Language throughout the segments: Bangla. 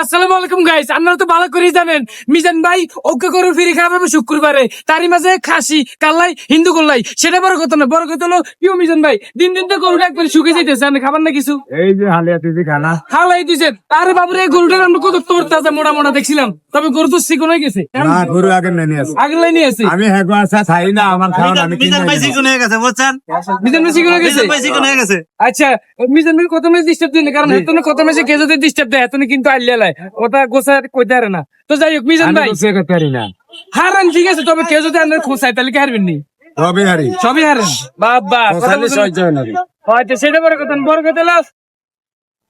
আসসালামু আলাইকুম গাইস আপনারা তো ভালো করেই জানেন মিজান ভাই ওকে করে ফিরে খাবে শুক্রবারে। তারই মাঝে খাসি কাল্লাই হিন্দু গোল্লাই। সেটা বড় কথা না বড় কথা হলো কিও মিজান ভাই দিন দিন তো গরুটা একবার শুকে যাইতেছে। আপনি খাবার না কিছু? এই যে হালিয়া তুই খানা খাওয়াই দিছেন। আরে বাবুরে এই গরুটার আমরা কত তোর তাজা মোটা মোটা দেখছিলাম। তবে গরু তো শিকন হয়ে গেছে। না গরু আগে নেনি আছে। লাইনে আছে। আমি হেগো আসা খাই না আমার খাওয়া আমি মিজান ভাই চিকন হয়ে গেছে বুঝছেন? মিজান ভাই শিকন হয়ে গেছে? মিজান ভাই হয়ে গেছে। আচ্ছা মিজান ভাই কত মেসে ডিস্টার্ব দিন কারণ এতনে কত মেসে কে যদি ডিস্টার্ব দেয় এতনে কিন্তু আইলে গোসা কইতে পারে না। তো যাই হোক মিজান ভাই। করতে পারি না। হারান ঠিক আছে তবে কেউ যদি আপনার তাহলে কি হারবেন নি? তবে হারি সবই হারেন বাবা হয়। হয়তো সেটা বড় কথা বড় কথা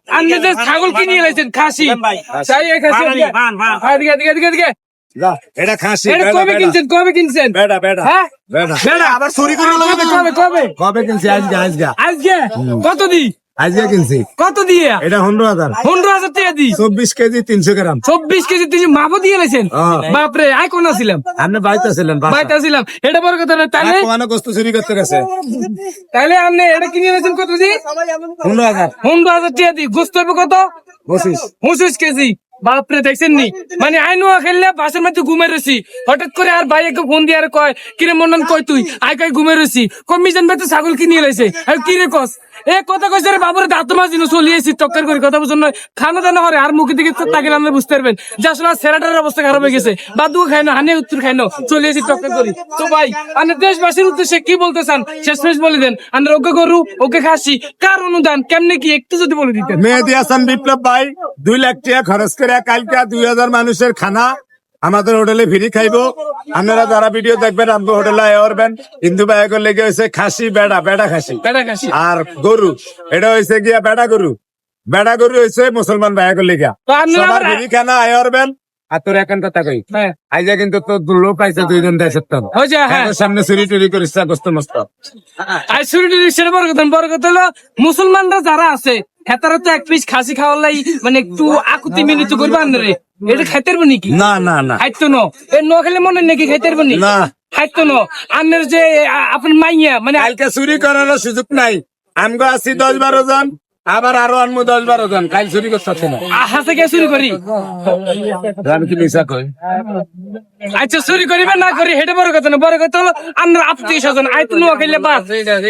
আপনি যে ছাগল কিনে লাইছেন খাসি। তাই খাসি বান, বান, বান। এদিকে, এদিকে, এদিকে, এদিকে। এটা খাসি এটা কবে কিনছেন কবে কিনছেন? বেটা বেটা হ্যাঁ? বেটা বেড়া। আবার চুরি করে কবে কবে কবে? কিনছি আজকে আজকে আজকে কত দি? আজকে কিনছি। কত দিয়ে? এটা পনেরো হাজার। পনেরো হাজার টাকা দি চব্বিশ কেজি তিনশো গ্রাম। চব্বিশ কেজি তুমি মাপও দিয়ে। বাপরে আই কোন ছিলাম আপনি ছিলেন বাইতে ছিলাম। এটা বড় কথা না তাহলে কোয়ানো গোস্ত চুরি করতে গেছে। তাহলে আপনি এটা কিনে কত দি পনেরো হাজার। পনেরো হাজার টাকা দি গোস্ত হবে কত? পঁচিশ। পঁচিশ কেজি। বাপরে দেখছেন নি? মানে আই নোয়া খেললে বাসের মধ্যে ঘুমে রয়েছি। হঠাৎ করে আর ভাইকে ফোন দিয়ে আর কয় কিরে মন্ডন কয় তুই? আই কয় ঘুমে রয়েছি। কমি জানবে তো ছাগল কিনে লাইছে আর কিরে কস? এ, কথা কইছে রে বাবুরে, দাঁত মাছ দিন চলিয়েছি টক্কর করে, কথা বুঝুন খানা দানা হরে, আর মুখে দিকে তাকিলে আমরা বুঝতে পারবেন। যে আসলে সেরাটার অবস্থা খারাপ হয়ে গেছে। বাদু খাই না, হানে উত্তর খাই না চলিয়েছি টক্কর করি। তো ভাই, আপনি দেশবাসীর উদ্দেশ্যে কি বলতে চান? শেষ শেষ বলে দেন, আমরা ওকে গরু, ওকে খাসি, কার অনুদান? কেমনে কি একটু যদি বলে দিতেন? মেহেদি হাসান বিপ্লব ভাই, দুই লাখ টাকা খরচ করে কালকা দুই হাজার মানুষের খানা আমাদের হোটেলে ফ্রি খাইবো। আপনারা যারা ভিডিও দেখবেন আমাদের হোটেলে আয় করবেন। হিন্দু ভাইয়ের লেগে হয়েছে খাসি বেড়া বেড়া খাসি। আর গরু। এটা হয়েছে গিয়া বেড়া গরু। বেড়া গরু হয়েছে মুসলমান ভাইয়ের লেগে সবার ফ্রি খানা আয় করবেন। আর তোর এখন কই? হ্যাঁ। আইজা কিন্তু তোর লোক দুইজন হ্যাঁ। সামনে চুরি টুরি করিস গোস্ত মস্ত। আর শুরুটি সেটা বড় কথা না। বড় কথা হলো মুসলমানরা যারা আছে হেতারা তো এক পিস খাসি খাওয়ালাই মানে একটু আকুতি মিনিত করবে আন্দারে এটা খাইতে পারব নাকি? না না না। খাইতো ন। এ ন খেলে মনে নাকি খাইতে পারব নি। খাইতো ন। আমের যে আপনার মাইয়া মানে কালকে চুরি করার সুযোগ নাই। আমগো আছি দশ বারো জন। আবার আরও আনব দশ বারো জন কাল চুরি করতে না হাসে কে চুরি করি? আমি কি মিশা কই? আচ্ছা চুরি করিবে না করি হেটা বড় কথা না বড় কথা হলো আমরা আত্মীয় স্বজন আই তো নোয়া খেলে বাস।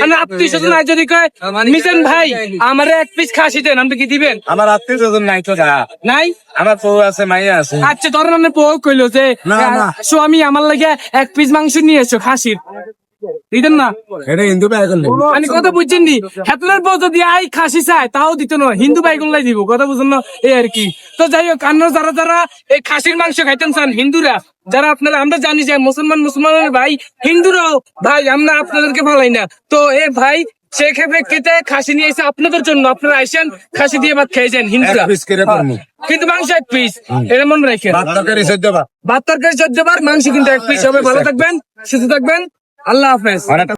আমরা আত্মীয় স্বজন আই যদি কয় মিশন ভাই আমার এক পিস খাসি দেন আপনি কি দিবেন? আমার আত্মীয় স্বজন নাই তো যা। নাই? আমার বউ আছে মাইয়া আছে। আচ্ছা ধরেন আপনি বউ কইলো যে। স্বামী আমার লাগে এক পিস মাংস নিয়ে এসো খাসির। দিতেন না? এটা হিন্দু ভাই করলে আমি কথা বুঝছেন নি? হেতলের বউ যদি আই খাসি চায় তাও দিত না হিন্দু বাইগুন লাই দিব কথা বুঝুন না? এই আর কি। তো যাই হোক আপনারা যারা যারা এই খাসির মাংস খাইতেন চান হিন্দুরা যারা আপনারা আমরা জানি যে মুসলমান মুসলমানের ভাই হিন্দুরাও ভাই আমরা আপনাদেরকে ভালাই না। তো এ ভাই সে প্রেক্ষিতে খাসি নিয়ে এসে আপনাদের জন্য আপনারা আইসেন খাসি দিয়ে ভাত খেয়ে যান হিন্দুরা করমু। কিন্তু মাংস এক পিস এটা মনে রাখেন। ভাত তরকারি সহ্য ভাত তরকারি চোদ্দ বার মাংস কিন্তু এক পিস হবে ভালো থাকবেন সুস্থ থাকবেন। আল্লাহ হাফেজ।